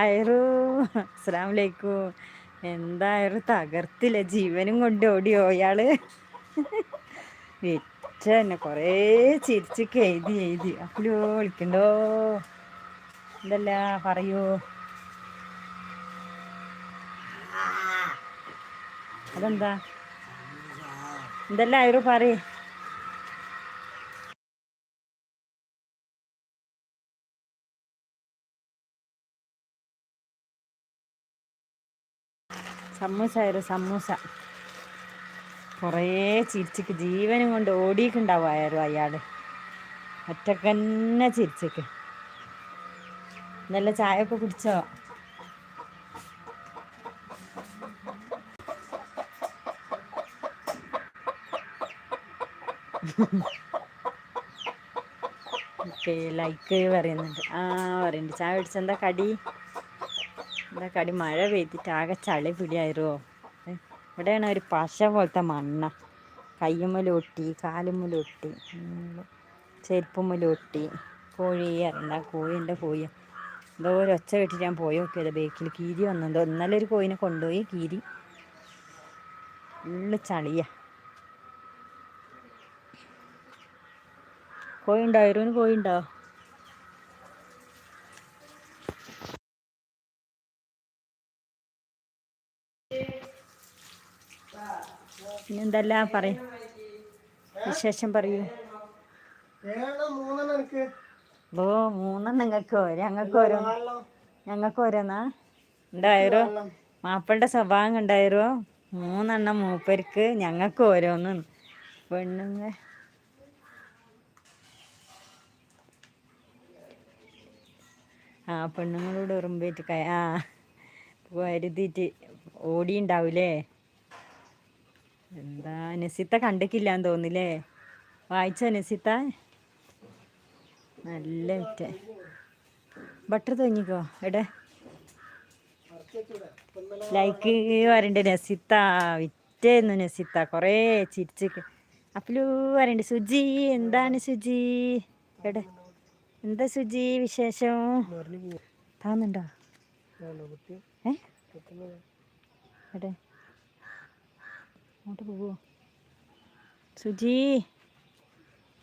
ഹൈറു വലൈക്കും എന്തായാലും തകർത്തില്ല? ജീവനും കൊണ്ട് ഓടിയോ അയാൾ വിറ്റ തന്നെ കുറേ ചിരിച്ചൊക്കെ എഴുതി എഴുതി. അപ്പോഴോ വിളിക്കണ്ടോ? എന്തല്ല പറയൂ. അതെന്താ? എന്തല്ല ആയിരു പറയേ. സമൂസ ആയിരുന്നു സമൂസ. കുറേ ചിരിച്ചിക്ക് ജീവനും കൊണ്ട് ഓടിയിട്ടുണ്ടാവുമായിരുന്നു അയാൾ ഒറ്റക്കന്നെ ചിരിച്ചിക്ക്. നല്ല ചായ ഒക്കെ കുടിച്ചോ? ഓക്കെ ലൈക്ക് പറയുന്നുണ്ട്. ആ പറയുന്നുണ്ട്. ചായ കുടിച്ചെന്താ കടി? കടി മഴ പെയ്തിട്ട് ആകെ ചളി പിടിയായിരുവോ ഇവിടെയാണ് ഒരു പശ പോലത്തെ മണ്ണ. കയ്യുമ്മലൊട്ടി കാലുമ്മലൊട്ടി ചെരുപ്പുമ്മലൊട്ടി കോഴി അറിയണ്ട കോഴിന്റെ കോഴി. എന്തോ ഒരു ഒച്ച കെട്ടിട്ട് ഞാൻ പോയി നോക്കിയത് ബേക്കിൽ. കീരി വന്നെന്തോ ഇന്നലെ ഒരു കോഴിനെ കൊണ്ടുപോയി കീരി. ഉള്ളു ചളിയ. കോഴി ഉണ്ടായിരുന്നു കോഴി കോഴി ഉണ്ടോ എന്തെല്ലാം പറയും? വിശേഷം പറയൂ. ഓ മൂന്നെണ്ണം നിങ്ങൾക്കോ ഞങ്ങൾക്ക് ഓരോ. ഞങ്ങൾക്ക് ഓരോന്നാ? ഉണ്ടായിരോ മാപ്പിളുടെ സ്വഭാവം ഉണ്ടായിരോ മൂന്നെണ്ണം മൂപ്പർക്ക് ഞങ്ങൾക്ക് ഓരോന്ന്. പെണ്ണുങ്ങ. ആ പെണ്ണുങ്ങളോട് ഉറുമ്പേറ്റ് ആ കരുതിയിട്ട് ഓടിയുണ്ടാവൂലേ എന്താ നസിത്ത കണ്ടിട്ടില്ലാന്ന് തോന്നില്ലേ വായിച്ച നസിത്ത നല്ല വിറ്റ ബട്ടർ തോന്നിക്കോ എടെ? ലൈക്ക് വരണ്ട് നസിത്ത വിറ്റേന്നു നസിത്ത കുറേ ചിരിച്ച് അപ്പലൂ വരണ്ട് സുജി എന്താണ് സുജി? എടെ? എന്താ സുജി വിശേഷം? താന്നുണ്ടോ? ഏ? എടെ? അങ്ങോട്ട് പോവോ? സുജി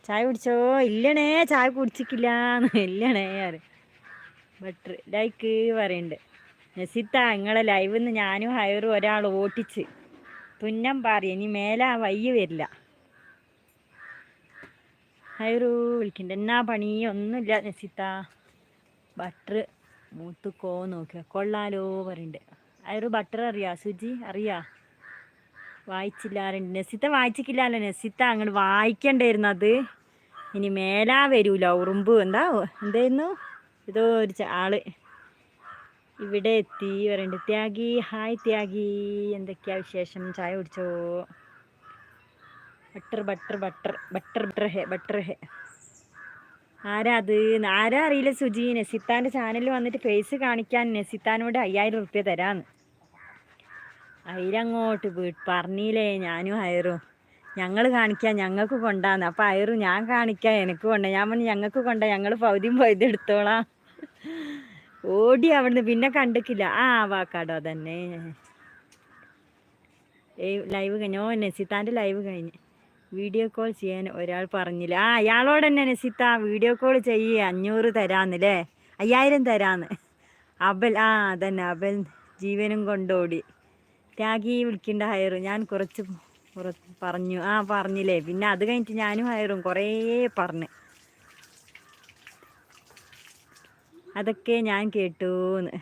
ചായ കുടിച്ചോ? ഇല്ലണേ ചായ കുടിച്ചിട്ടില്ല ഇല്ലണേ ആര് ബട്ടർ ലൈക്ക് പറയുന്നുണ്ട് നസിത്ത നിങ്ങളെ ലൈവിൽ നിന്ന് ഞാനും ഹയറും ഒരാൾ ഓട്ടിച്ച്. തുന്നം പാറി ഇനി മേലെ വയ്യ വരില്ല. ഹയറു വിളിക്കണ്ട. എന്നാ പണി? ഒന്നുമില്ല നസിത്ത. ബട്ടർ മൂത്തുക്കോ നോക്കുക കൊള്ളാലോ പറയുന്നുണ്ട് ഹയറു ബട്ടർ അറിയാ? സുജി അറിയാ? വായിച്ചില്ലാറുണ്ട് നസീത്ത വായിച്ചിട്ടില്ലല്ലോ. നസീത്ത അങ്ങോട്ട് വായിക്കണ്ടായിരുന്നു അത്. ഇനി മേലാ വരൂല. ഉറുമ്പ് എന്താ എന്തായിരുന്നു? ഇതോ ഒരു ആൾ. ഇവിടെ എത്തി പറയണ്ട്. ത്യാഗി. ഹായ് ത്യാഗി. എന്തൊക്കെയാ വിശേഷം? ചായ കുടിച്ചോ? Butter butter butter butter butter ഹെ ബട്ടർ ഹെ. ആരാ അത്? ആരാ അറിയില്ല സുജി. നസീത്താന്റെ ചാനലിൽ വന്നിട്ട് ഫേസ് കാണിക്കാൻ നസീത്താനോട് അയ്യായിരം റുപ്യ തരാന്ന്. അതിലങ്ങോട്ട് വീട്ട് പറഞ്ഞില്ലേ ഞാനും അയറും. ഞങ്ങൾ കാണിക്കാം ഞങ്ങൾക്ക് കൊണ്ടാന്ന്. അപ്പം അയറും ഞാൻ കാണിക്കാം എനിക്ക് കൊണ്ട. ഞാൻ പറഞ്ഞു ഞങ്ങൾക്ക് കൊണ്ട ഞങ്ങൾ പൗതിയും പൗതി എടുത്തോളാം. ഓടി അവിടുന്ന്. പിന്നെ കണ്ടിക്കില്ല ആ വാക്കാടോ തന്നെ ലൈവ് കഴിഞ്ഞു. ഓ നസിത്താന്റെ ലൈവ് കഴിഞ്ഞ്. വീഡിയോ കോൾ ചെയ്യാൻ ഒരാൾ പറഞ്ഞില്ല. ആ അയാളോട് തന്നെ നസിത്ത വീഡിയോ കോൾ ചെയ്യേ. അഞ്ഞൂറ് തരാന്നല്ലേ അയ്യായിരം തരാന്ന്. അബൽ ആ അതന്നെ. അബൽ ജീവനും കൊണ്ടോടി. ത്യാഗി വിളിക്കേണ്ട ഹയറും ഞാൻ കുറച്ച് പറഞ്ഞു. ആ പറഞ്ഞില്ലേ. പിന്നെ അത് കഴിഞ്ഞിട്ട് ഞാനും ഹയറും കുറേ പറഞ്ഞു. അതൊക്കെ ഞാൻ കേട്ടൂന്ന്.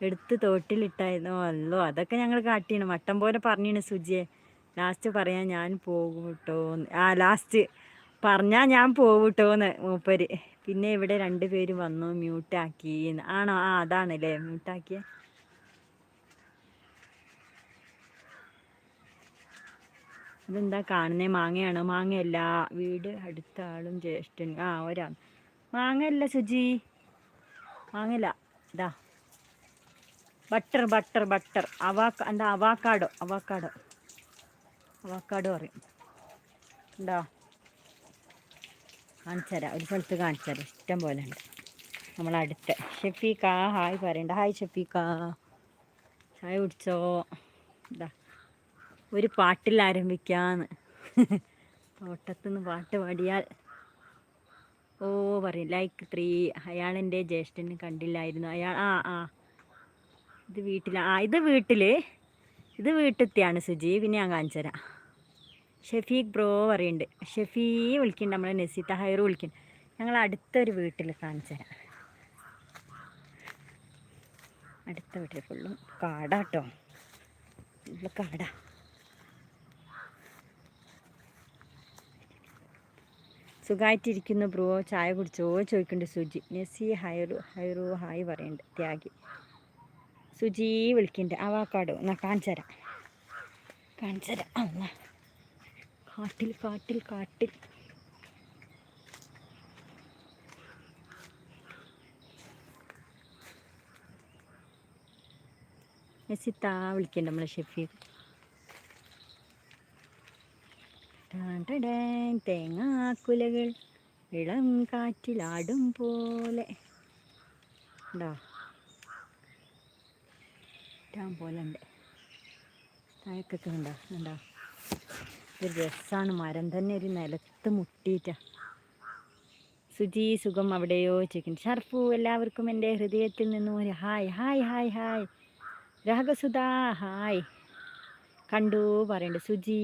എടുത്ത് തോട്ടിലിട്ടായിരുന്നു. അല്ലോ അതൊക്കെ ഞങ്ങൾ കാട്ടിയാണ്. വട്ടം പോലെ പറഞ്ഞിന് സുജിയെ. ലാസ്റ്റ് പറയാൻ ഞാൻ പോകും കേട്ടോന്ന് ആ ലാസ്റ്റ് പറഞ്ഞാൽ ഞാൻ പോകൂട്ടോന്ന് മൂപ്പര്. പിന്നെ ഇവിടെ രണ്ട് പേര് വന്നു മ്യൂട്ടാക്കി ആണോ? ആ അതാണല്ലേ. മ്യൂട്ടാക്കിയ അതെന്താ കാണുന്നേ? മാങ്ങയാണോ? മാങ്ങയല്ല. വീട് അടുത്ത ആളും ജ്യേഷ്ഠൻ. ആ ഒരാൾ. മാങ്ങയല്ല സുജി മാങ്ങയില്ല. ഇതാ. Butter butter butter. അവാക്ക എന്താ? അവാക്കാടോ. അവാക്കാടോ. അവാക്കാടോ പറയും. ഉണ്ടോ കാണിച്ചു തരാം ഒരു സ്ഥലത്ത് കാണിച്ചു തരാം ഇഷ്ടം പോലെ ഉണ്ട്. നമ്മളടുത്ത ഷെഫീക്ക ഹായ് പറയണ്ട. ഹായ് ഷെഫീക്ക ചായ കുടിച്ചോ? എന്താ ഒരു പാട്ടിൽ ആരംഭിക്കാന്ന്. തോട്ടത്തുനിന്ന് പാട്ട് പാടിയാൽ. ഓ പറയും. Like three. അയാളെന്റെ ജ്യേഷ്ഠന് കണ്ടില്ലായിരുന്നു. അയാൾ ആ ആ. ഇത് വീട്ടിലാണ് ആ ഇത് വീട്ടിൽ ഇത് വീട്ടിലത്തെയാണ് സുജി. പിന്നെ ഞാൻ കാണിച്ചു തരാം ഷെഫീഖ് ബ്രോ പറയുന്നുണ്ട്. ഷെഫീ വിളിക്കുന്നുണ്ട് നമ്മളെ നസീത്ത ഹൈർ വിളിക്കുന്നുണ്ട്. ഞങ്ങൾ അടുത്തൊരു വീട്ടിൽ കാണിച്ചു തരാം. അടുത്ത വീട്ടിൽ ഫുള്ളും കാടാട്ടോ ഫുള്ള് കാടാ. സുഖമായിട്ടിരിക്കുന്നു ബ്രോ. ചായ കുടിച്ചോ? ചോദിക്കുന്നുണ്ട് സുജി. നെസി ഹൈറു ഹൈറു ഹായ് പറയുന്നുണ്ട്. ത്യാഗി. സുജി വിളിക്കുന്നുണ്ട്. അവാക്കാടോ എന്നാ കാണിച്ചു തരാം. കാണിച്ചു തരാം. കാട്ടിൽ കാട്ടിൽ കാട്ടിൽ. മെസ്സിത്താ വിളിക്കണ്ട നമ്മളെ ഷെഫീഖ് തേങ്ങാക്കുലകൾ ഇളം കാറ്റിലാടും പോലെ. ഉണ്ടോ പോലെ ഉണ്ട്. താഴക്കൊക്കെ ഉണ്ടോ ഉണ്ടോ ഒരു രസമാണ് മരം തന്നെ ഒരു നിലത്ത് മുട്ടിയിട്ട സുജി സുഖം അവിടെയോ? ചിക്കൻ ഷർഫു എല്ലാവർക്കും എന്റെ ഹൃദയത്തിൽ നിന്നും ഒരു hi hi hi hi. Ragasudha hi. കണ്ടു പറയുന്നുണ്ട് സുജി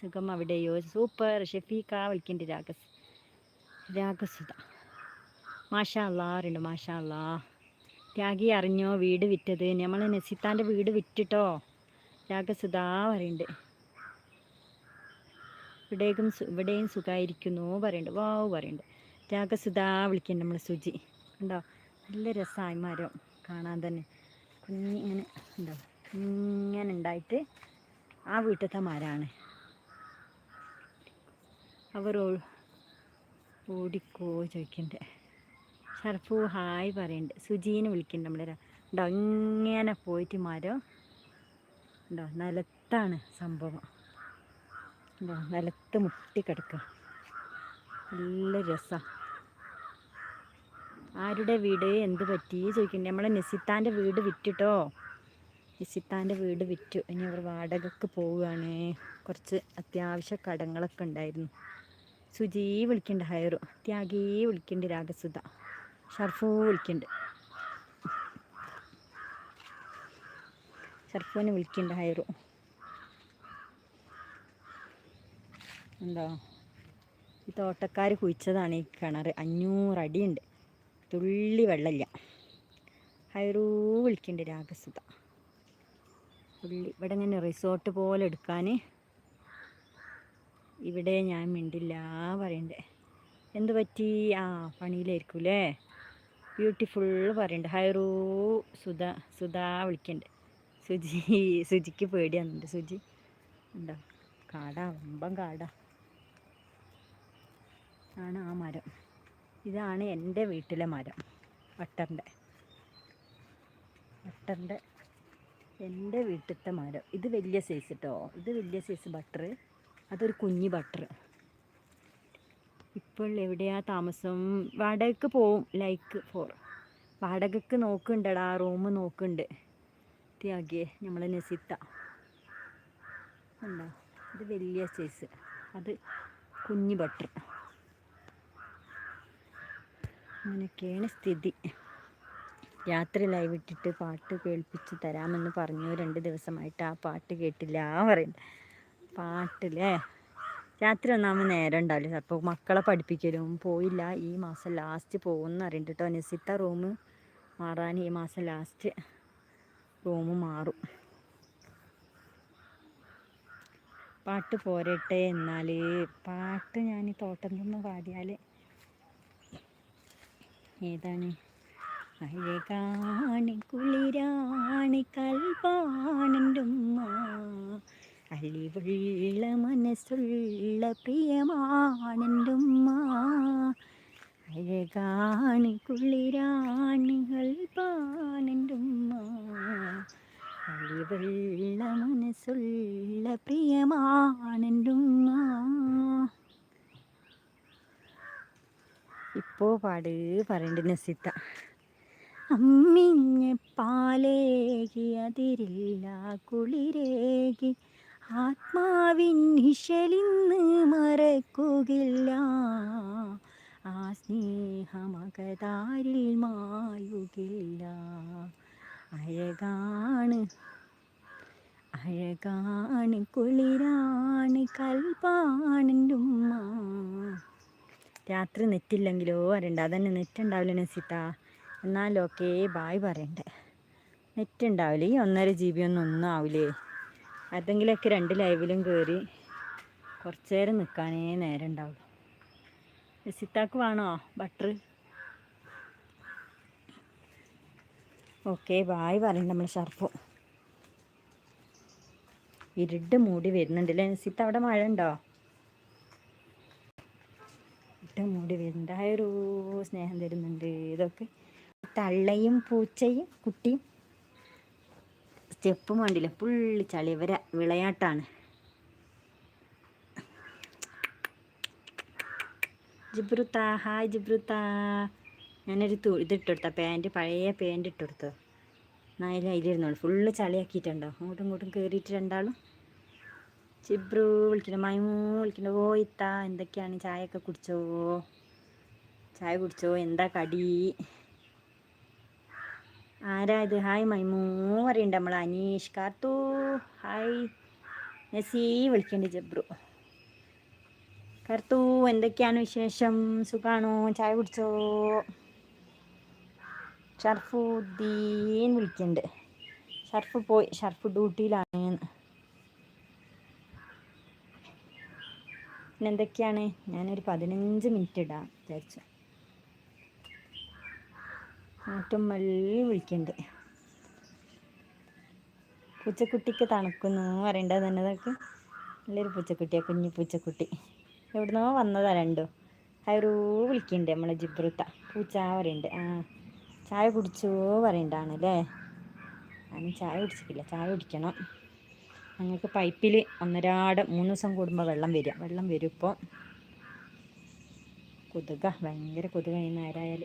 സുഖം അവിടെയോ? സൂപ്പർ. ഷെഫീക്ക വിളിക്കേണ്ട രാഗസ് രാഗസുധ. മാഷാ അല്ലാ പറയുന്നുണ്ട് മാഷാ ത്യാഗി അറിഞ്ഞോ? വീട് വിറ്റത്. നമ്മൾ നസീത്താന്റെ വീട് വിറ്റിട്ടോ? രാഗസുധ പറയുന്നുണ്ട് ഇവിടേക്കും ഇവിടെയും സുഖമായിരിക്കുന്നു പറയുന്നുണ്ട് വാവ് പറയുന്നുണ്ട് രാഗസുധ വിളിക്കുന്നുണ്ട് നമ്മൾ സുജി. ഉണ്ടോ നല്ല രസമായി കാണാൻ തന്നെ. കുഞ്ഞിങ്ങനെ ഉണ്ടോ ഇങ്ങനെ ഉണ്ടായിട്ട് ആ വീട്ടിലത്തെ മരമാണ് അവർ ഓടിക്കോ ചോദിക്കണ്ടേ. ഷർഫു ഹായ് പറയുന്നുണ്ട് സുജീനെ വിളിക്കുന്നുണ്ട് നമ്മളെ ഉണ്ടോ ഇങ്ങനെ പോയിട്ട് മരം ഉണ്ടോ നിലത്താണ് സംഭവം. നിലത്ത് മുട്ടിക്കിടക്കുക നല്ല രസമാണ് ആരുടെ വീട്? എന്ത് പറ്റി? ചോദിക്കുന്നത് നമ്മളെ നസിത്താന്റെ വീട് വിറ്റിട്ടോ? നസിത്താന്റെ വീട് വിറ്റു. ഇനി അവർ വാടകയ്ക്ക് പോവുകയാണ്. കുറച്ച് അത്യാവശ്യ കടങ്ങളൊക്കെ ഉണ്ടായിരുന്നു. സുജി വിളിക്കുന്നുണ്ട് ഹയറു. ത്യാഗി വിളിക്കുന്നുണ്ട് രാഗസുധ. ഷർഫു വിളിക്കുന്നുണ്ട് ഷർഫുവിനെ വിളിക്കുന്നുണ്ട് ഹയറു. ഉണ്ടോ? ഈ തോട്ടക്കാർ കുഴിച്ചതാണ് ഈ കിണർ അഞ്ഞൂറ് അടിയുണ്ട്. തുള്ളി വെള്ളമില്ല. ഹൈറൂ വിളിക്കുന്നുണ്ട് രാഗസുത തുള്ളി. ഇവിടെ ഇങ്ങനെ റിസോർട്ട് പോലെ എടുക്കാൻ ഇവിടെ ഞാൻ മിണ്ടില്ല പറയണ്ടേ. എന്ത് പറ്റി? ആ പണിയിലായിരിക്കും അല്ലേ ബ്യൂട്ടിഫുൾ പറയുന്നുണ്ട് ഹൈറൂ സുധ സുധ വിളിക്കുന്നുണ്ട് സുജി സുജിക്ക് പേടിയാണ് സുജി ഉണ്ടോ? കാടാ വമ്പം കാടാ. ആണ് ആ മരം. ഇതാണ് എന്റെ വീട്ടിലെ മരം വട്ടന്റെ വട്ടന്റെ എന്റെ വീട്ടിലത്തെ മരം. ഇത് വലിയ സൈസ് കേട്ടോ ഇത് വലിയ സൈസ് ബട്ടർ അതൊരു കുഞ്ഞി ബട്ടർ ഇപ്പോൾ എവിടെയാ താമസം? വാടകയ്ക്ക് പോവും ലൈക്ക് ഫോർ വാടകയ്ക്ക് നോക്കുന്നുണ്ടടാ റൂം നോക്കുന്നുണ്ട്. ത്യാഗിയെ നമ്മളെ നസിത്ത. ഉണ്ടോ ഇത് വലിയ സൈസ് അത് കുഞ്ഞി ബട്ടർ അങ്ങനെയൊക്കെയാണ് സ്ഥിതി. രാത്രി ലൈവ് ഇട്ടിട്ട് പാട്ട് കേൾപ്പിച്ച് തരാമെന്ന് പറഞ്ഞു. രണ്ട് ദിവസമായിട്ട് ആ പാട്ട് കേട്ടില്ല പറയുന്നു. പാട്ടില്ലേ രാത്രി ഒന്നാമത് നേരം ഉണ്ടാവില്ല? അപ്പോൾ മക്കളെ പഠിപ്പിക്കലും. പോയില്ല ഈ മാസം ലാസ്റ്റ് പോകുമെന്ന് അറിയണ്ട കേട്ടോ നസിത്ത റൂം മാറാൻ ഈ മാസം ലാസ്റ്റ് റൂം മാറും. പാട്ട് പോരട്ടെ എന്നാൽ പാട്ട് ഞാൻ ഈ തോട്ടം നിന്ന് പാടിയാൽ ഏതാണ്? അഴകാണി കുളിരാണി കൽപ്പാണെന്റെ ഉമ്മ അലിവുള്ള മനസ്സുള്ള പ്രിയമാണെന്റെ അഴകാണ് കുളിരാണി കൽപ്പാണെന്റെ ഉമ്മ അലിവുള്ള മനസ്സുള്ള പ്രിയമാണെന്റെ ഉമ്മ എന്തൊക്കെയോ പാട് പറയണ്ട് നസിത്ത. അമ്മിഞ്ഞ് പാലേകി അതിരില്ല കുളിരേകി. ആത്മാവിൻ നിശലിന്ന് മറക്കുകില്ല. ആ സ്നേഹമകതാരിൽ മായുകില്ല. അഴകാണ് അഴകാണ് കുളിരാണ് കൽപ്പാണിന്റെ ഉമ്മ രാത്രി നെറ്റില്ലെങ്കിലോ വരണ്ട. അതന്നെ നെറ്റ് ഉണ്ടാവില്ല നസിത്ത എന്നാലും ഓക്കേ ബായ് പറയണ്ടേ. നെറ്റ് ഉണ്ടാവില്ല ഈ ഒന്നര ജി ബി ഒന്നും ഒന്നും ആവില്ലേ അതെങ്കിലൊക്കെ രണ്ട് ലൈവിലും കയറി കുറച്ച് നേരം നിൽക്കാനേ നേരം ഉണ്ടാവുള്ളൂ നസിത്താക്ക് വേണോ ബട്ടർ ഓക്കെ ബായ് പറയണ്ട നമ്മൾ ഷർഫ്. ഇരുട്ട് മൂടി വരുന്നുണ്ടല്ലേ നസിത്ത അവിടെ മഴ ഉണ്ടോ? ഇരുട്ട് മൂടി വരുന്നുണ്ട് സ്നേഹം തരുന്നുണ്ട്. ഇതൊക്കെ തള്ളയും പൂച്ചയും കുട്ടിയും സ്റ്റെപ്പും വേണ്ടില്ല പുള്ളി ചളി ഇവരെ വിളയാട്ടാണ്. ജിബ്രുത്ത ഹായ് ജിബ്രുത്ത. ഞാനൊരു തു ഇതിട്ടെടുത്ത പാന്റ് പഴയ പാന്റ് ഇട്ടെടുത്തോ നായാലും അതിലിരുന്നോളൂ ഫുള്ള് ചളിയാക്കിയിട്ടുണ്ടോ. അങ്ങോട്ടും ഇങ്ങോട്ടും കയറിയിട്ട് രണ്ടാളും ജിബ്രു വിളിക്കണ്ട മൈമൂ വിളിക്കണ്ട പോയിത്ത എന്തൊക്കെയാണ്? ചായയൊക്കെ കുടിച്ചോ? ചായ കുടിച്ചോ? എന്താ കടി? ആരാ ഇത്? ഹായ് മൈമൂ. പറയണ്ട നമ്മൾ അനീഷ് കാർത്തു. ഹായ്. നസി വിളിക്കണ്ട് ജബ്രു കർത്തു എന്തൊക്കെയാണ് വിശേഷം? സുഖാണോ? ചായ കുടിച്ചോ? ഷർഫുദ്ദീൻ വിളിക്കണ്ട്. ഷർഫ് പോയി. ഷർഫ് ഡ്യൂട്ടിയിലാണ്. പിന്നെ എന്തൊക്കെയാണ്? ഞാനൊരു പതിനഞ്ച് മിനിറ്റ് ഇടാം വിചാരിച്ചു. ആറ്റുമല്ലി വിളിക്കണ്ട്. പൂച്ചക്കുട്ടിക്ക് തണുക്കുന്നു പറയണ്ടത് തന്നെ അതൊക്കെ? നല്ലൊരു പൂച്ചക്കുട്ടിയാ കുഞ്ഞു പൂച്ചക്കുട്ടി. എവിടുന്നോ വന്നതാ രണ്ടോ. അയറൂ വിളിക്കുന്നുണ്ട് നമ്മളെ ജിബ്രുത്ത. പൂച്ച പറയുന്നുണ്ട് ആ ചായ കുടിച്ചോ പറയണ്ടാണ് അല്ലേ ഞാൻ ചായ കുടിച്ചിട്ടില്ല. ചായ കുടിക്കണം. ഞങ്ങൾക്ക് പൈപ്പിൽ ഒന്നരാട് മൂന്ന് ദിവസം കൂടുമ്പോൾ വെള്ളം വരിക. വെള്ളം വരും ഇപ്പോൾ കൊതുക ഭയങ്കര കൊതുക ഈ നേരായാൽ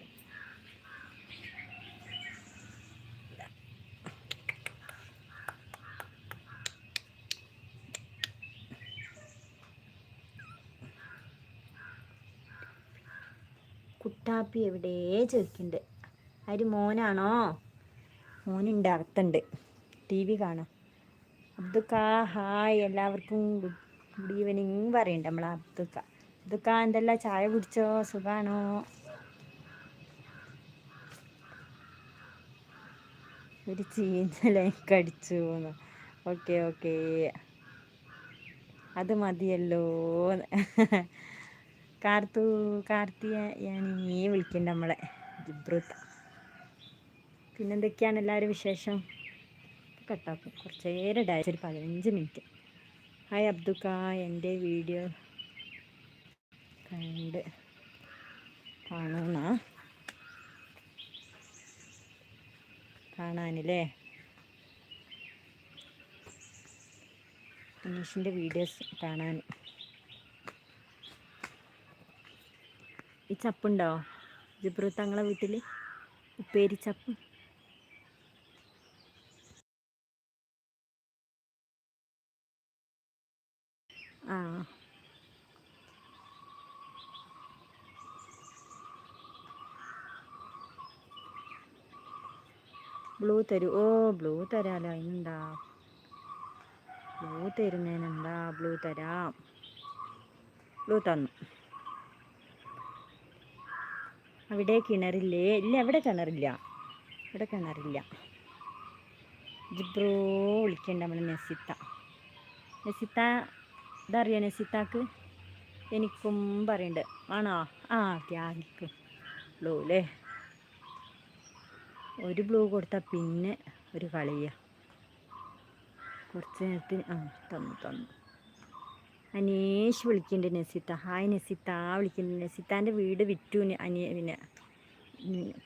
കുട്ടാപ്പി എവിടെ ചോദിക്കുന്നുണ്ട് ആര് മോനാണോ? മോനുണ്ട് അകത്തുണ്ട്. ടി വി കാണാം. അബ്ദുക്ക ഹായ് എല്ലാവർക്കും ഗുഡ് ഈവനിങ് പറയുന്നുണ്ട് നമ്മളെ അബ്ദുക്ക. അബ്ദുക്ക എന്തെല്ലാം? ചായ കുടിച്ചോ? സുഖാണോ? ഒരു ചീഞ്ഞലേ കടിച്ചു ഓക്കെ ഓക്കെ. അത് മതിയല്ലോ. കാർത്തു കാർത്തിയാനി വിളിക്കണ്ട നമ്മളെ. ജിബ്രുത്ത. പിന്നെന്തൊക്കെയാണ് എല്ലാവരും വിശേഷം? കട്ടാക്കും. കുറച്ച് നേരം ഡാൻസ് ഒരു പതിനഞ്ച് മിനിറ്റ്. ഹായ് അബ്ദുക്ക. എന്റെ വീഡിയോ കണ്ട് കാണുന്ന? കാണാനില്ലേ? അനീഷിന്റെ വീഡിയോസ് കാണാൻ. ഈ ചപ്പുണ്ടോ? ജിബ്രു തങ്ങളെ വീട്ടിൽ ഉപ്പേരി ചപ്പ്? ആ. ബ്ലൂ തരൂ. ഓ ബ്ലൂ തരാലോ. അതിനെന്താ ബ്ലൂ തരുന്നതിനെന്താ? ബ്ലൂ തരാം. ബ്ലൂ തന്നു. അവിടെ കിണറില്ലേ? ഇല്ല അവിടെ കിണറില്ല. ഇവിടെ കിണറില്ല. ജിബ്രോ വിളിക്കണ്ട നമ്മൾ നെസിത്ത നെസിത്ത ഇതറിയോ നെസിത്താക്ക്? എനിക്കും പറയണ്ട്. ആണോ? ആ ത്യാഗിക്ക് ബ്ലൂ അല്ലേ ഒരു ബ്ലൂ കൊടുത്താൽ പിന്നെ ഒരു കളിയ. കുറച്ച് നേരത്തിന് ആ തന്നു തന്നു. അനീഷ് വിളിക്കുന്നുണ്ട് നസിത്ത. ഹായ് നസിത്ത വിളിക്കുന്നുണ്ട് നസിത്താന്റെ വീട് വിറ്റു അനിയ പിന്നെ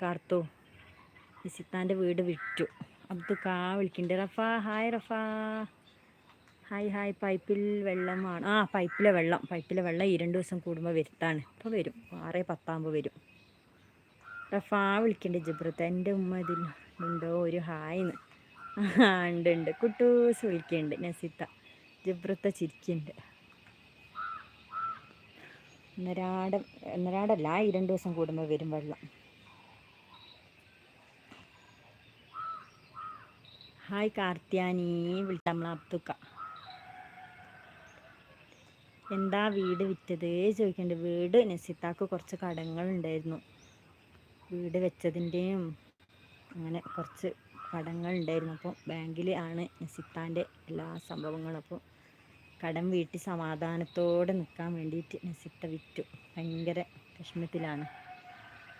കാർത്തു. നസിത്താന്റെ വീട് വിറ്റു. അബ്ദുക്കാ വിളിക്കുന്നുണ്ട് Rafa hi Rafa. Hi hi പൈപ്പിൽ വെള്ളമാണ്. ആ പൈപ്പിലെ വെള്ളം. പൈപ്പിലെ വെള്ളം ഈ രണ്ട് ദിവസം കൂടുമ്പോൾ വരുത്താണ്. ഇപ്പോൾ വരും. ആറേ പത്താകുമ്പോൾ വരും. റഫാ വിളിക്കണ്ടേ ജിബ്രത്ത്. എന്റെ ഉമ്മ ഉണ്ടോ? ഒരു ഹായ്ന്ന് ആ ഉണ്ട് ഉണ്ട്. കുട്ടൂസ് വിളിക്കുന്നുണ്ട് നസിത്ത. ജിബ്രത്ത ചിരിക്കുന്നുണ്ട് ഒന്നരാടം ഒന്നരാടല്ല ഈ ദിവസം കൂടുമ്പോൾ വരും വെള്ളം. ഹായ് കാർത്തിയാനി വിളിച്ച നമ്മളെ അബ്ദുക്ക. എന്താ വീട് വിറ്റത്? ചോദിക്കണ്ട്. വീട് നസിത്താക്ക് കുറച്ച് കടങ്ങളുണ്ടായിരുന്നു. വീട് വെച്ചതിന്റെയും അങ്ങനെ കുറച്ച് കടങ്ങൾ ഉണ്ടായിരുന്നു അപ്പോൾ ബാങ്കിൽ ആണ് നസിത്താന്റെ എല്ലാ സംഭവങ്ങളും. അപ്പോൾ കടം വീട്ടി സമാധാനത്തോടെ നിൽക്കാൻ വേണ്ടിയിട്ട് നസിത്ത വിറ്റു. ഭയങ്കര വിഷമത്തിലാണ്.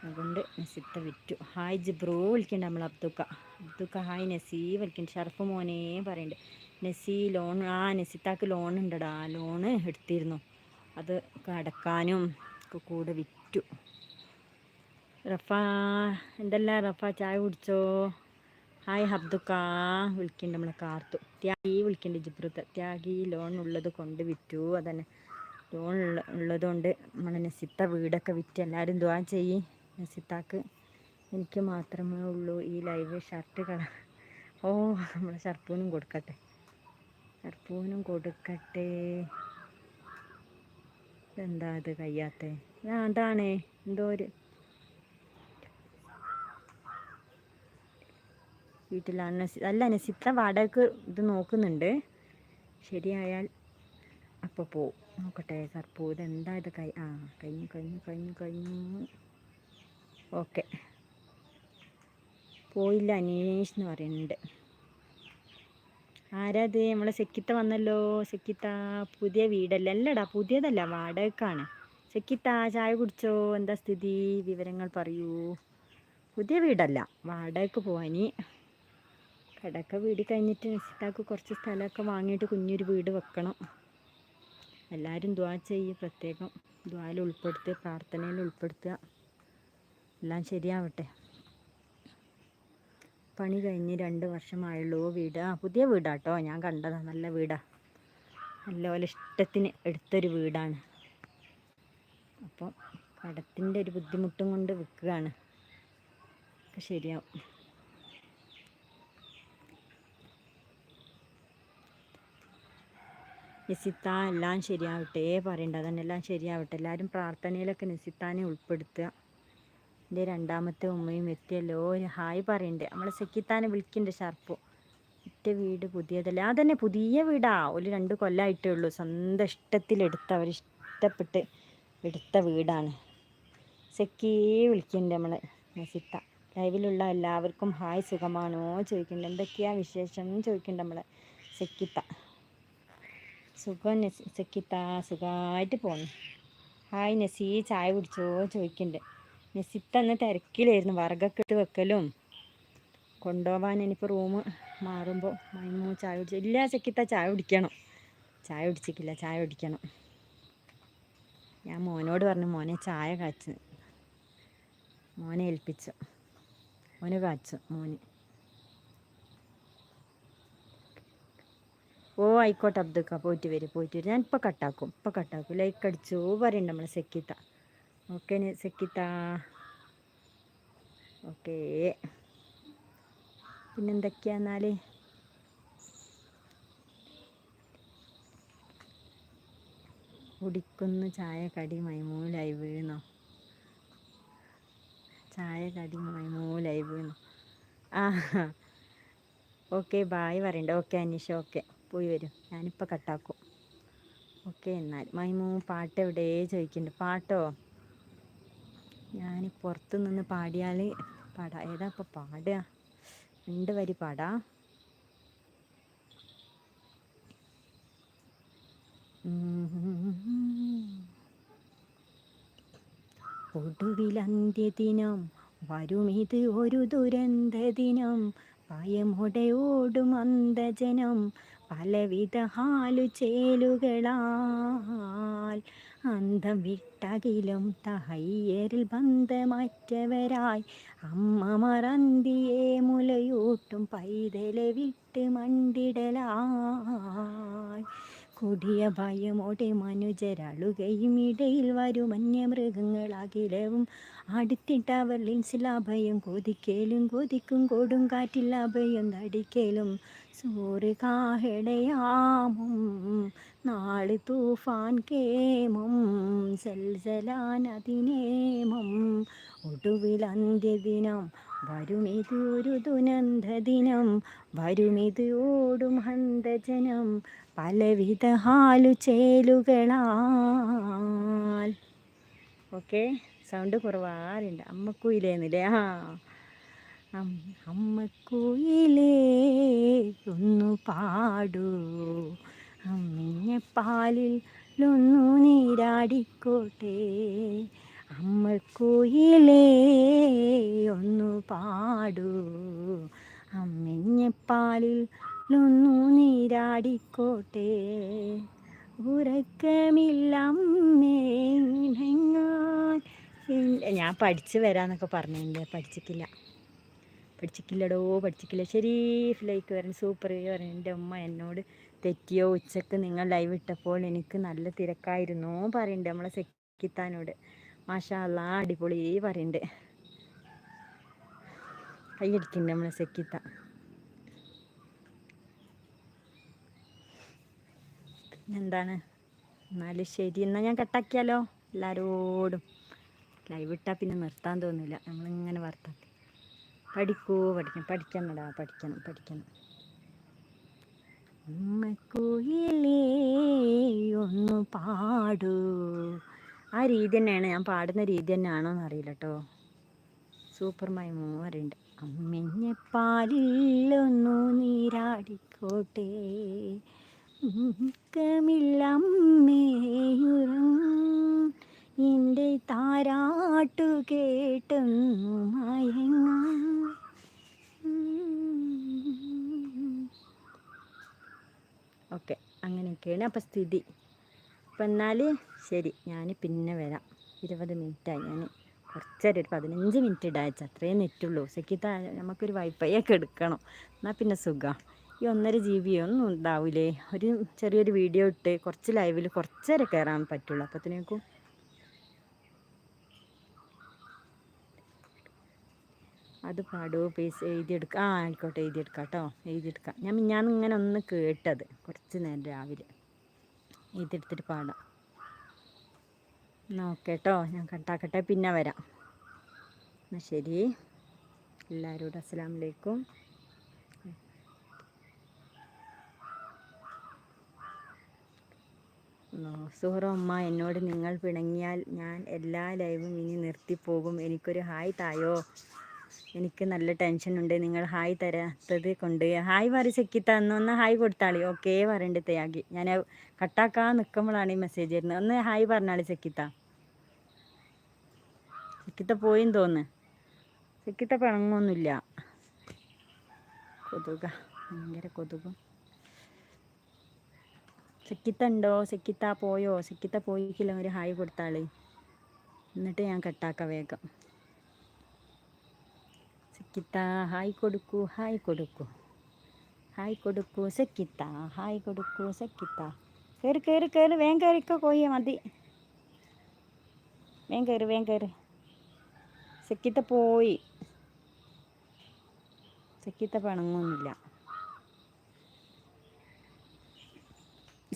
അതുകൊണ്ട് നസിത്ത വിറ്റു. ഹായ് ജിബ്രോ വിളിക്കണ്ട നമ്മൾ അബ്ദുക്ക. അബ്ദുക്ക ഹായ് നസീ വിളിക്കണ്ട. ഷർഫ് മോനെ പറയുന്നുണ്ട്. നസി ലോൺ ആ നസിത്താക്ക് ലോൺ ഉണ്ടടാ. ലോണ് എടുത്തിരുന്നു. അത് അടക്കാനും ഒക്കെ കൂടെ വിറ്റു. റഫ എന്തല്ല റഫ ചായ കുടിച്ചോ? ഹായ് ഹബ്ദുക്ക. വിളിക്കുന്നുണ്ട് നമ്മളെ കാർത്തു. ത്യാഗി വിളിക്കുന്നുണ്ട് ജിബ്രുത്ത്. ത്യാഗി ലോൺ ഉള്ളത് കൊണ്ട് വിറ്റു. അതന്നെ. ലോൺ ഉള്ള ഉള്ളതുകൊണ്ട് നമ്മളെ നസിത്ത വീടൊക്കെ വിറ്റ്. എല്ലാവരും ദ്വാ ചെയ്യ്. നസിത്താക്ക് എനിക്ക് മാത്രമേ ഉള്ളൂ. ഈ ലൈവ് ഷർട്ട് കള ഓ നമ്മളെ ഷർപ്പൂനും കൊടുക്കട്ടെ. ഷർപ്പൂനും കൊടുക്കട്ടെ. എന്താ ഇത് കഴിയാത്ത അതാണ്. എന്തോ ഒരു വീട്ടിലാണ് അല്ല നസിത്ത വാടകയ്ക്ക് ഇത് നോക്കുന്നുണ്ട്. ശരിയായാൽ അപ്പോൾ പോവും നോക്കട്ടെ കർപ്പൂ ഇത് എന്താ ഇത് കൈ ആ കഴിഞ്ഞു കഴിഞ്ഞു കഴിഞ്ഞു കഴിഞ്ഞു ഓക്കെ. പോയില്ല അനീഷ് എന്ന് പറയുന്നുണ്ട്. ആരാത് നമ്മളെ സെക്കിത്ത വന്നല്ലോ. സെക്കിത്ത പുതിയ വീടല്ല? അല്ലടാ പുതിയതല്ല വാടകക്കാണ്. സെക്കിത്ത ചായ കുടിച്ചോ? എന്താ സ്ഥിതി? വിവരങ്ങൾ പറയൂ. പുതിയ വീടല്ല വാടകക്ക് പോവാനി. കടക്ക വീട് കഴിഞ്ഞിട്ട് നസിത്താക്ക് കുറച്ച് സ്ഥലമൊക്കെ വാങ്ങിയിട്ട് കുഞ്ഞൊരു വീട് വെക്കണം. എല്ലാവരും ദ്വാ ചെയ്യുക പ്രത്യേകം ദ്വായിൽ ഉൾപ്പെടുത്തുക പ്രാർത്ഥനയിൽ ഉൾപ്പെടുത്തുക. എല്ലാം ശരിയാവട്ടെ. പണി കഴിഞ്ഞ് രണ്ട് വർഷമായുള്ളൂ. വീട്. ആ പുതിയ വീടാട്ടോ. ഞാൻ കണ്ടതാ നല്ല വീടാ. നല്ലപോലെ ഇഷ്ടത്തിന് എടുത്തൊരു വീടാണ്. അപ്പം കടത്തിന്റെ ഒരു ബുദ്ധിമുട്ടും കൊണ്ട് വിൽക്കുകയാണ്. ശരിയാവും. നിസിത്ത എല്ലാം ശരിയാവട്ടെ. പറയണ്ട. അതന്നെ എല്ലാം ശരിയാവട്ടെ. എല്ലാവരും പ്രാർത്ഥനയിലൊക്കെ നിസിത്താനെ ഉൾപ്പെടുത്തുക. എന്റെ രണ്ടാമത്തെ ഉമ്മയും എത്തിയല്ലോ ഒരു ഹായ് പറയണ്ടേ. നമ്മളെ സെക്കിത്താനെ വിളിക്കണ്ട് ഷർപ്പു. ഒറ്റ വീട് പുതിയതല്ലേ? ആ തന്നെ പുതിയ വീടാ. ഒരു രണ്ട് കൊല്ലമായിട്ടേ ഉള്ളൂ. സ്വന്തം ഇഷ്ടത്തിലെടുത്ത അവർ ഇഷ്ടപ്പെട്ട് എടുത്ത വീടാണ്. സെക്കി വിളിക്കണ്ട് നമ്മളെ. നസിത്ത ലൈവിലുള്ള എല്ലാവർക്കും ഹായ് സുഖമാണോ? ചോദിക്കണ്ട. എന്തൊക്കെയാ വിശേഷം? ചോദിക്കണ്ട നമ്മളെ. സെക്കിത്ത സുഖം സെക്കിത്ത സുഖമായിട്ട് പോന്നു ഹായ് നസി ചായ കുടിച്ചോ? ചോദിക്കണ്ട്. നസിത്ത അന്ന് തിരക്കിലായിരുന്നു. വറകൊക്കെ ഇട്ട് വെക്കലും. കൊണ്ടുപോകാൻ ഇനിയിപ്പോൾ റൂം മാറുമ്പോൾ മൈമൂ ചായ കുടിച്ചു ഇല്ല ചെക്കിത്ത ചായ കുടിക്കണം. ചായ കുടിച്ചിട്ടില്ല ചായ കുടിക്കണം. ഞാൻ മോനോട് പറഞ്ഞു മോനെ ചായ കാച്ചു. മോനെ ഏൽപ്പിച്ചു. മോന് കാച്ചു മോന്. ഓ ആയിക്കോട്ടെ അബ്ദുക്ക പോയിട്ട് വരും പോയിട്ട് വരും. ഞാൻ ഇപ്പോൾ കട്ടാക്കും ഇപ്പോൾ കട്ടാക്കും ലൈക്ക് അടിച്ചു. പറയുന്നുണ്ട് നമ്മൾ സെക്കിത്ത ഓക്കെ സെക്കിത്ത ഓക്കേ പിന്നെന്തൊക്കെയാന്നാൽ കുടിക്കുന്നു ചായ കടി മൈമൂലായി വീണോ? ചായ കടി മൈമൂലായി വീണോ? ആ ഓക്കെ ബായ് പറയണ്ട. ഓക്കെ അനീഷ ഓക്കെ പോയി വരും. ഞാനിപ്പോൾ കട്ടാക്കും ഓക്കെ എന്നാൽ മൈമൂ പാട്ട് എവിടെ ചോദിക്കുന്നുണ്ട് പാട്ടോ? ഞാൻ പുറത്ത് നിന്ന് പാടിയാൽ പാടാ. ഏതാ ഇപ്പോൾ പാടുക? രണ്ട് വരി പാടാ. ഒടുവിലന്ത്യദിനം വരുമിത് ഒരു ദുരന്തദിനം ഭയമോടെ ഓടും അന്തജനം പലവിധ ഹാലു ചേലുകളാൽ അന്തം വിട്ടകിലും തഹയ്യരിൽ ബന്ധമറ്റവരായി അമ്മ മറന്തിയെ മുലയൂട്ടും പൈതലെ വിട്ട് മണ്ടിടലായി. കൊടിയ ഭയമോടെ മനുജരളുകയും ഇടയിൽ വരും അന്യമൃഗങ്ങളാകിലവും അടുത്തിട്ടവർ ലിൻസിലാഭയം കൊതിക്കേലും കൊതിക്കും കൊടുങ്കാറ്റിലാഭയം നടിക്കേലും സൂറ് നാളി തൂഫാൻ കേമും സൽസലാനതിനേമം. ഒടുവിൽ അന്ത്യദിനം വരുമിത് ഒരു ദുനന്തദിനം വരുമിത് ഓടും ഹന്തജനം പലവിധ ഹാലു ചേലുകളാൽ ഓക്കെ? സൗണ്ട് കുറവാറില്ല അമ്മക്കുയിലേന്നില്ലേ? ആ. അമ്മക്കുയിലേ ഒന്ന് പാടൂ. അമ്മിഞ്ഞപ്പാലിൽ ലൊന്നു നീരാടിക്കോട്ടെ. അമ്മക്കുയിലേ ഒന്ന് പാടൂ. അമ്മിഞ്ഞപ്പാലിൽ ലൊന്നു നീരാടിക്കോട്ടെ. ഉറക്കമില്ലമ്മേ. ഞാൻ പഠിച്ചു വരാന്നൊക്കെ പറഞ്ഞില്ലേ പഠിച്ചിട്ടില്ല. പഠിച്ചിട്ടില്ലടോ പഠിച്ചിക്കില്ല ശരി ലൈക്ക് വരണം സൂപ്പർ പറഞ്ഞു എന്റെ ഉമ്മ എന്നോട് തെറ്റിയോ ഉച്ചയ്ക്ക് നിങ്ങൾ ലൈവ് ഇട്ടപ്പോൾ എനിക്ക് നല്ല തിരക്കായിരുന്നു പറയുന്നുണ്ട് നമ്മളെ സെക്കിത്താനോട്. മാഷാല്ല അടിപൊളി പറയുന്നുണ്ട് കൈയടിക്കുന്നുണ്ട് നമ്മളെ സെക്കിത്ത. എന്താണ് എന്നാലും ശരി എന്നാൽ ഞാൻ കട്ടാക്കിയാലോ എല്ലാവരോടും ലൈവ് ഇട്ടാൽ പിന്നെ നിർത്താൻ തോന്നില്ല നമ്മളിങ്ങനെ വർത്താക്കി പഠിക്കൂ പഠിക്കണം പഠിക്കണടാ പഠിക്കണം പഠിക്കണം ഉമ്മക്കുയിലേ ഒന്ന് പാടൂ ആ രീതി തന്നെയാണ് ഞാൻ പാടുന്ന രീതി തന്നെയാണോ എന്നറിയില്ല കേട്ടോ സൂപ്പർ മൈമോ പറയുന്നുണ്ട് അമ്മഞ്ഞെ ഒന്ന് നീരാടിക്കോട്ടെ ഉറക്കമില്ലമ്മേയുറങ്ങും എന്റെ താരാട്ടു കേട്ടു മയങ്ങ. ഓക്കെ അങ്ങനെയൊക്കെയാണ് അപ്പം സ്ഥിതി. അപ്പം എന്നാൽ ശരി ഞാൻ പിന്നെ വരാം. ഇരുപത് മിനിറ്റായി ഞാൻ കുറച്ചേരം ഒരു പതിനഞ്ച് മിനിറ്റ് ഇടാച്ച അത്രയും നെറ്റുള്ളൂ. സെക്കിത്ത നമുക്കൊരു വൈഫൈ ഒക്കെ എടുക്കണം. എന്നാൽ പിന്നെ സുഖം. ഈ ഒന്നര ജി ബി ഒന്നും ഉണ്ടാവില്ലേ ഒരു ചെറിയൊരു വീഡിയോ ഇട്ട് കുറച്ച് ലൈവിൽ കുറച്ചേരം കയറാൻ പറ്റുള്ളൂ. അപ്പത്തിനേക്കും അത് പാടോ പേസ് എഴുതിയെടുക്കുക ആ ആയിക്കോട്ടെ എഴുതിയെടുക്കാം കേട്ടോ എഴുതിയെടുക്കാം. ഞാൻ ഞാൻ ഇങ്ങനെ ഒന്ന് കേട്ടത് കുറച്ച് നേരം രാവിലെ. എഴുതിയെടുത്തിട്ട് പാടാം. എന്നാൽ ഓക്കെ കേട്ടോ ഞാൻ കട്ടാക്കട്ടെ പിന്നെ വരാം. എന്നാൽ ശരി. എല്ലാവരോടും അസ്സാം വലൈക്കും സുഹറോ അമ്മ എന്നോട് നിങ്ങൾ പിണങ്ങിയാൽ ഞാൻ എല്ലാ ലൈവും ഇനി നിർത്തിപ്പോകും എനിക്കൊരു ഹായ് തായോ? എനിക്ക് നല്ല ടെൻഷൻ ഉണ്ട്. നിങ്ങൾ ഹായ് തരാത്തത് കൊണ്ട്. ഹായ് പറ ചെക്കിത്ത ഒന്ന് ഹായ് കൊടുത്താളി. ഓക്കേ പറയണ്ട് തയാഗി. ഞാൻ കട്ടാക്കാൻ നിൽക്കുമ്പോഴാണ് ഈ മെസ്സേജ് വരുന്നത്. ഒന്ന് ഹായ് പറഞ്ഞാളി ചെക്കിത്ത ചെക്കിത്ത പോയിന്ന് തോന്നുന്നു ചെക്കിത്ത പിണങ്ങൊന്നുമില്ല കൊതുക. ഭയങ്കര കൊതുകും. സെക്കിത്ത ഉണ്ടോ? സെക്കിത്ത പോയോ? സെക്കിത്ത പോയിക്കില്ല ഒരു ഹായ് കൊടുത്താളി. എന്നിട്ട് ഞാൻ കട്ടാക്ക വേഗം. സെക്കിത്ത ഹായ് കൊടുക്കൂ ഹായ് കൊടുക്കൂ. ഹായ് കൊടുക്കൂ സെക്കിത്ത ഹായ് കൊടുക്കൂ സെക്കിത്ത. കയറി കയറി കയറി വേഗം കയറിക്കോ കോയ മതി. വേഗം കയറി വേഗം കയറി സെക്കിത്ത പോയി. സെക്കിത്ത പണങ്ങൊന്നുമില്ല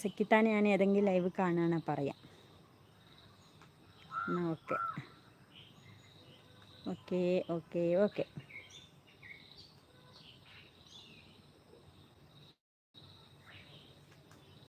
സെക്കിത്താനെ ഞാൻ ഏതെങ്കിലും ലൈവ് കാണുകയാണ് പറയാം. എന്നാൽ ഓക്കെ. Okay okay okay.